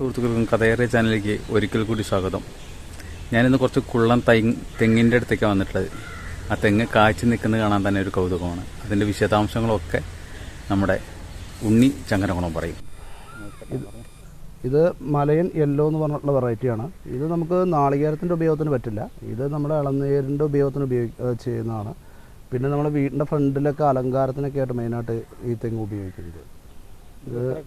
സുഹൃത്തുക്കൾക്കും കഥയേറിയ ചാനലിലേക്ക് ഒരിക്കൽ കൂടി സ്വാഗതം. ഞാനിന്ന് കുറച്ച് കുള്ളൻ തൈ തെങ്ങിന്റെ അടുത്തേക്കാണ് വന്നിട്ടുള്ളത്. ആ തെങ്ങ് കാഴ്ച നിൽക്കുന്നത് കാണാൻ തന്നെ ഒരു കൗതുകമാണ്. അതിന്റെ വിശദാംശങ്ങളൊക്കെ നമ്മുടെ ഉണ്ണി ചങ്ങനകുണം പറയും. ഇത് മലയൻ യെല്ലോ എന്ന് പറഞ്ഞിട്ടുള്ള വെറൈറ്റിയാണ്. ഇത് നമുക്ക് നാളികേരത്തിന്റെ ഉപയോഗത്തിന് പറ്റില്ല. ഇത് നമ്മുടെ ഇളനീരിന്റെ ഉപയോഗത്തിന് ഉപയോഗി ചെയ്യുന്നതാണ്. പിന്നെ നമ്മുടെ വീടിന്റെ ഫ്രണ്ടിലൊക്കെ അലങ്കാരത്തിനൊക്കെ ആയിട്ട് മെയിനായിട്ട് ഈ തെങ്ങ് ഉപയോഗിക്കുന്നത്.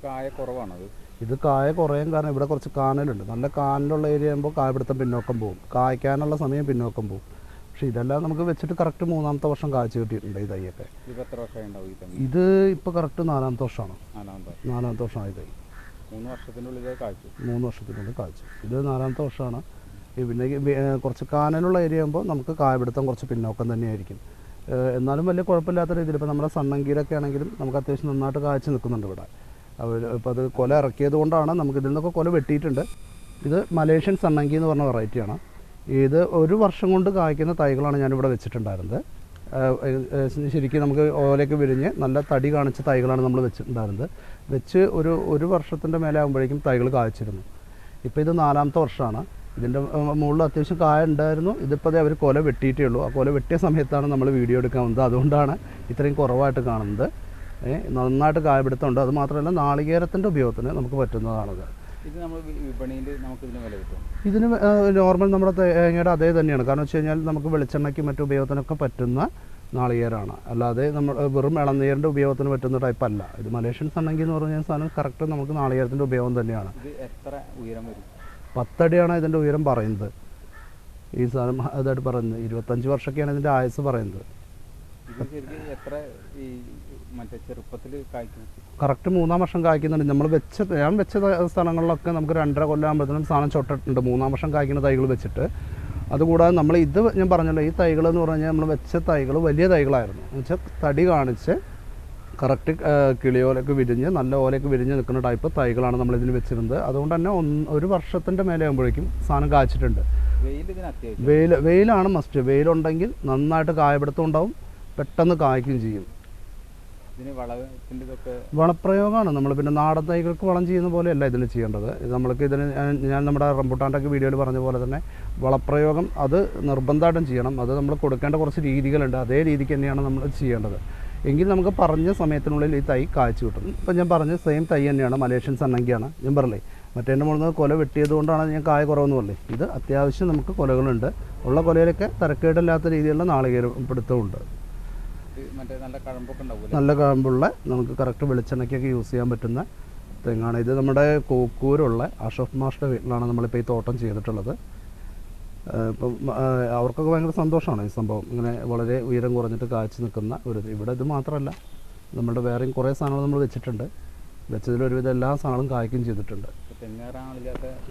കായ കുറവാണത് ഇത് കായ കുറയാൻ കാരണം ഇവിടെ കുറച്ച് കാനലുണ്ട്. നല്ല കാനലുള്ള ഏരിയ ആകുമ്പോൾ കായപിടുത്തം പിന്നോക്കം പോകും. കായ്ക്കാനുള്ള സമയം പിന്നോക്കം പോകും. പക്ഷേ ഇതെല്ലാം നമുക്ക് വെച്ചിട്ട് കറക്റ്റ് മൂന്നാമത്തെ വർഷം കാഴ്ച കിട്ടിയിട്ടുണ്ട് ഈ തൈയൊക്കെ. ഇത് ഈ ഇപ്പോൾ കറക്റ്റ് നാലാമത്തെ വർഷമാണ്. നാലാമത്തെ വർഷമാണ് വർഷമായി തൈ മൂന്ന് വർഷത്തിനുള്ളിൽ കാഴ്ച മൂന്ന് വർഷത്തിനുള്ളിൽ കാഴ്ച ഇത് നാലാമത്തെ വർഷമാണ്. ഈ പിന്നെ ഈ കുറച്ച് കാനലുള്ള ഏരിയ ആകുമ്പോൾ നമുക്ക് കായപിടുത്തം കുറച്ച് പിന്നോക്കം തന്നെയായിരിക്കും. എന്നാലും വലിയ കുഴപ്പമില്ലാത്ത രീതിയിൽ ഇപ്പോൾ നമ്മുടെ സണ്ണങ്കീരൊക്കെ ആണെങ്കിലും നമുക്ക് അത്യാവശ്യം നന്നായിട്ട് കാഴ്ച നിൽക്കുന്നുണ്ട് ഇവിടെ. അവർ ഇപ്പോൾ അത് കൊല ഇറക്കിയത് കൊണ്ടാണ് നമുക്ക് ഇതിൽ നിന്നൊക്കെ കൊല വെട്ടിയിട്ടുണ്ട്. ഇത് മലേഷ്യൻ സണ്ണങ്കി എന്ന് പറഞ്ഞ വെറൈറ്റിയാണ് ഇത് ഒരു വർഷം കൊണ്ട് കായ്ക്കുന്ന തൈകളാണ് ഞാനിവിടെ വെച്ചിട്ടുണ്ടായിരുന്നത്. ശരിക്കും നമുക്ക് ഓലയൊക്കെ വിരിഞ്ഞ് നല്ല തടി കാണിച്ച തൈകളാണ് നമ്മൾ വെച്ചിട്ടുണ്ടായിരുന്നത്. വെച്ച് ഒരു ഒരു വർഷത്തിന്റെ മേലെ ആകുമ്പോഴേക്കും തൈകൾ കായ്ച്ചിരുന്നു. ഇപ്പോൾ ഇത് നാലാമത്തെ വർഷമാണ്. ഇതിന്റെ മുകളിൽ അത്യാവശ്യം കായ ഉണ്ടായിരുന്നു. ഇതിപ്പോൾ അവർ കൊല വെട്ടിയിട്ടേ ഉള്ളൂ. ആ കൊല വെട്ടിയ സമയത്താണ് നമ്മൾ വീഡിയോ എടുക്കാൻ വന്നത്. അതുകൊണ്ടാണ് ഇത്രയും കുറവായിട്ട് കാണുന്നത്. നന്നായിട്ട് കായപിടുത്തമുണ്ട് അത് മാത്രമല്ല നാളികേരത്തിന്റെ ഉപയോഗത്തിന് നമുക്ക് പറ്റുന്നതാണത്. ഇത് നമ്മൾ വിപണിയിൽ നമുക്ക് ഇതിന് വില കിട്ടും ഇതിന് നോർമൽ നമ്മുടെ തേങ്ങയുടെ അതേ തന്നെയാണ്. കാരണം വെച്ച് കഴിഞ്ഞാൽ നമുക്ക് വെളിച്ചെണ്ണയ്ക്കും മറ്റു ഉപയോഗത്തിനൊക്കെ പറ്റുന്ന നാളികേരമാണ് അല്ലാതെ നമ്മൾ വെറും ഇളനീരിന്റെ ഉപയോഗത്തിന് പറ്റുന്ന ടൈപ്പ് അല്ല. ഇത് മലേഷ്യൻ സണ്ണങ്കി എന്ന് പറഞ്ഞ സാധനം കറക്റ്റ് നമുക്ക് നാളികേരത്തിന്റെ ഉപയോഗം തന്നെയാണ്. എത്ര ഉയരം വരും? പത്തടിയാണ് ഇതിന്റെ ഉയരം പറയുന്നത്. ഈ സാധനം അതായിട്ട് പറയുന്നത്. ഇരുപത്തഞ്ച് വർഷമൊക്കെയാണ് ഇതിന്റെ ആയുസ് പറയുന്നത്. കറക്റ്റ് മൂന്നാം വർഷം കായ്ക്കുന്നുണ്ട്. നമ്മൾ വെച്ച ഞാൻ വെച്ച സ്ഥലങ്ങളിലൊക്കെ നമുക്ക് രണ്ടര കൊല്ലം ആകുമ്പോഴത്തേനും സാധനം ചൊട്ടിട്ടുണ്ട്. മൂന്നാം വർഷം കായ്ക്കുന്ന തൈകൾ വെച്ചിട്ട്. അതുകൂടാതെ നമ്മൾ ഇത് ഞാൻ പറഞ്ഞല്ലോ ഈ തൈകൾ എന്ന് പറഞ്ഞാൽ നമ്മൾ വെച്ച തൈകൾ വലിയ തൈകളായിരുന്നു. എന്ന് വെച്ചാൽ തടി കാണിച്ച് കറക്റ്റ് കിളിയോലൊക്കെ വിരിഞ്ഞ് നല്ല ഓലയൊക്കെ വിരിഞ്ഞ് നിൽക്കുന്ന ടൈപ്പ് തൈകളാണ് നമ്മൾ ഇതിന് വെച്ചിരുന്നത്. അതുകൊണ്ട് തന്നെ ഒന്ന് ഒരു വർഷത്തിന്റെ മേലെ ആകുമ്പോഴേക്കും സാധനം കായ്ച്ചിട്ടുണ്ട്. വെയിൽ വെയിൽ വെയിലാണ് മസ്റ്റ് വെയിലുണ്ടെങ്കിൽ നന്നായിട്ട് കായപിടുത്തം ഉണ്ടാവും. പെട്ടെന്ന് കായ്ക്കുകയും ചെയ്യും. വളപ്രയോഗമാണ്. നമ്മൾ പിന്നെ നാടൻ തൈകൾക്ക് വളം ചെയ്യുന്ന പോലെയല്ല ഇതിന് ചെയ്യേണ്ടത്. ഇത് നമ്മൾക്ക് ഇതിന് ഞാൻ- നമ്മുടെ റംബുട്ടാന്റെ ഒക്കെ വീഡിയോയിൽ പറഞ്ഞ പോലെ തന്നെ വളപ്രയോഗം അത് നിർബന്ധമായിട്ടും ചെയ്യണം. അത് നമ്മൾ കൊടുക്കേണ്ട കുറച്ച് രീതികളുണ്ട്. അതേ രീതിക്ക് തന്നെയാണ് നമ്മൾ ചെയ്യേണ്ടത്. എങ്കിൽ നമുക്ക് പറഞ്ഞ സമയത്തിനുള്ളിൽ ഈ തൈ കായ്ച്ചു കിട്ടും. ഇപ്പം ഞാൻ പറഞ്ഞ സെയിം തൈ തന്നെയാണ്. മലേഷ്യൻ സണ്ണങ്കിയാണ് ഞാൻ പറഞ്ഞേ മറ്റേന്റെ മുകളിൽ നിന്ന് കൊല വെട്ടിയത് കൊണ്ടാണ് ഞാൻ കായ കുറവെന്ന് പറഞ്ഞത് ഇത് അത്യാവശ്യം നമുക്ക് കൊലകളുണ്ട്. ഉള്ള കൊലയിലൊക്കെ തരക്കേടില്ലാത്ത രീതിയിലുള്ള നാളികേരം പിടുത്തമുണ്ട് ഇത് മറ്റേ നല്ല കഴമ്പുള്ള നമുക്ക് കറക്റ്റ് വെളിച്ചെണ്ണയ്ക്കൊക്കെ യൂസ് ചെയ്യാൻ പറ്റുന്ന തെങ്ങാണ്. ഇത് നമ്മുടെ കോക്കൂരുള്ള അഷഫ് മാഷ്ട വീട്ടിലാണ് നമ്മളിപ്പോൾ ഈ തോട്ടം ചെയ്തിട്ടുള്ളത്. ഇപ്പം അവർക്കൊക്കെ ഭയങ്കര സന്തോഷമാണ് ഈ സംഭവം. ഇങ്ങനെ വളരെ ഉയരം കുറഞ്ഞിട്ട് കാഴ്ച നിൽക്കുന്ന ഒരു ഇവിടെ ഇത് മാത്രമല്ല നമ്മുടെ വേറെയും കുറേ സാധനങ്ങൾ നമ്മൾ വെച്ചിട്ടുണ്ട്. വെച്ചതിൽ ഒരുവിധം എല്ലാ സാധനങ്ങളും കായ്ക്കുകയും ചെയ്തിട്ടുണ്ട്.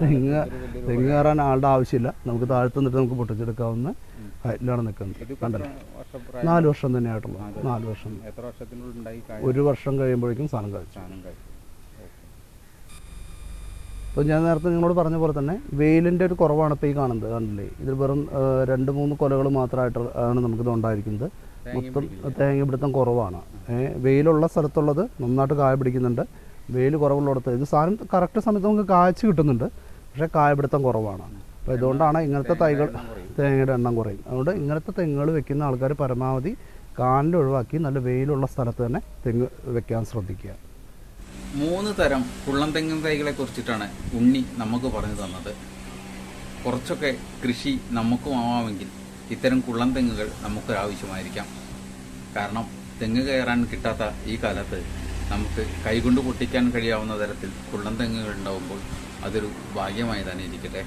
തെങ്ങ് തെങ്ങ് കയറാൻ ആളുടെ ആവശ്യമില്ല. നമുക്ക് താഴ്ത്തുന്നിട്ട് നമുക്ക് പൊട്ടിച്ചെടുക്കാവുന്ന ഹൈറ്റിലാണ് നിൽക്കുന്നത്. കണ്ടല്ലോ. നാല് വർഷം തന്നെ ആയിട്ടുള്ളൂ. നാല് വർഷം. ഒരു വർഷം കഴിയുമ്പോഴേക്കും സാധനം കഴിച്ചു. അപ്പോൾ ഞാൻ നേരത്തെ നിങ്ങളോട് പറഞ്ഞ പോലെ തന്നെ വെയിലിന്റെ ഒരു കുറവാണ് ഇപ്പോൾ ഈ കാണുന്നത് കണ്ടില്ലേ? ഇതിൽ വെറും രണ്ട് മൂന്ന് കൊലകൾ മാത്രമായിട്ട് ആണ് നമുക്കിത് ഉണ്ടായിരിക്കുന്നത്. മൊത്തം തേങ്ങ പിടുത്തം കുറവാണ്. വെയിലുള്ള സ്ഥലത്തുള്ളത് നന്നായിട്ട് കായ പിടിക്കുന്നുണ്ട്. വെയിൽ കുറവുള്ളിടത്ത് ഇത് സാധനം കറക്റ്റ് സമയത്ത് നമുക്ക് കായ്ച്ച് കിട്ടുന്നുണ്ട്. പക്ഷേ കായപിടുത്തം കുറവാണ്. അപ്പോൾ ഇതുകൊണ്ടാണ് ഇങ്ങനത്തെ തൈകൾ തേങ്ങയുടെ എണ്ണം കുറയും. അതുകൊണ്ട് ഇങ്ങനത്തെ തെങ്ങുകൾ വെക്കുന്ന ആൾക്കാർ പരമാവധി കാലിൽ ഒഴിവാക്കി നല്ല വെയിലുള്ള സ്ഥലത്ത് തന്നെ തെങ്ങ് വെക്കാൻ ശ്രദ്ധിക്കുക. മൂന്ന് തരം കുള്ളം തെങ്ങിൻ തൈകളെ കുറിച്ചിട്ടാണ് ഉണ്ണി നമുക്ക് പറഞ്ഞു തന്നത്. കുറച്ചൊക്കെ കൃഷി നമുക്കും ആവാമെങ്കിൽ ഇത്തരം കുള്ളം തെങ്ങുകൾ നമുക്ക് നമുക്കൊരാവശ്യമായിരിക്കാം കാരണം തെങ്ങ് കയറാൻ കിട്ടാത്ത ഈ കാലത്ത് നമുക്ക് കൈകൊണ്ട് പൊട്ടിക്കാൻ കഴിയാവുന്ന തരത്തിൽ കുള്ളം തെങ്ങുകൾ ഉണ്ടാവുമ്പോൾ അതൊരു ഭാഗ്യമായി തന്നെ ഇരിക്കട്ടെ.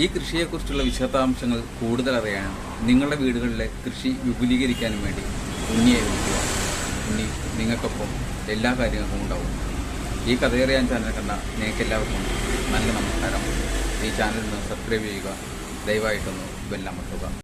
ഈ കൃഷിയെക്കുറിച്ചുള്ള വിശദാംശങ്ങൾ കൂടുതൽ അറിയാനും നിങ്ങളുടെ വീടുകളിലെ കൃഷി വിപുലീകരിക്കാനും വേണ്ടി ഉണ്ണിയെ വിളിക്കുക. ഉണ്ണി നിങ്ങൾക്കൊപ്പം എല്ലാ കാര്യങ്ങൾക്കും ഉണ്ടാവും. ഈ കഥയറിയാൻ ചാനൽ കണ്ട നിങ്ങൾക്ക് എല്ലാവർക്കും നല്ല നമസ്കാരം. ഈ ചാനൽ ഒന്ന് സബ്സ്ക്രൈബ് ചെയ്യുക ദയവായിട്ടൊന്ന് ബെല്ലമർത്തുക